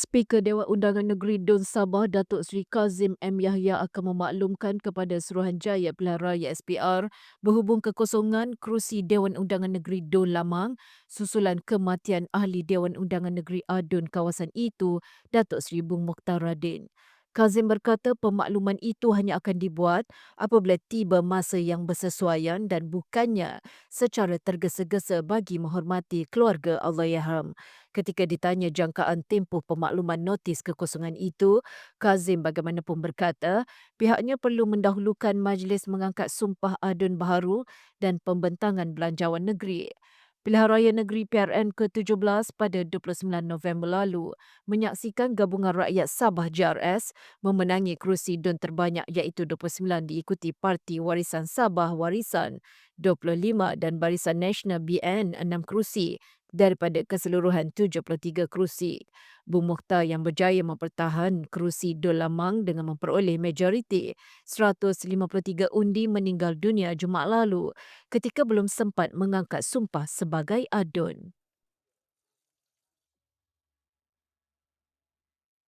Speaker Dewan Undangan Negeri Dun Sabah Datuk Seri Kazim M. Yahya akan memaklumkan kepada Suruhanjaya Pilihan Raya SPR berhubung kekosongan kerusi Dewan Undangan Negeri Dun Lamang susulan kematian Ahli Dewan Undangan Negeri Adun kawasan itu Datuk Seri Bung Mokhtar Radin. Kazim berkata pemakluman itu hanya akan dibuat apabila tiba masa yang bersesuaian dan bukannya secara tergesa-gesa bagi menghormati keluarga Allahyarham. Ketika ditanya jangkaan tempoh pemakluman notis kekosongan itu, Kazim bagaimanapun berkata pihaknya perlu mendahulukan majlis mengangkat sumpah adun baharu dan pembentangan belanjawan negeri. Pilihan Raya Negeri PRN ke-17 pada 29 November lalu menyaksikan Gabungan Rakyat Sabah JRS memenangi kerusi DUN terbanyak iaitu 29 diikuti Parti Warisan Sabah Warisan 25 dan Barisan Nasional BN 6 kerusi daripada keseluruhan 73 kerusi. Bung Mukhtar yang berjaya mempertahan kerusi Dun Lamang dengan memperoleh majoriti 153 undi meninggal dunia Jumaat lalu ketika belum sempat mengangkat sumpah sebagai adun.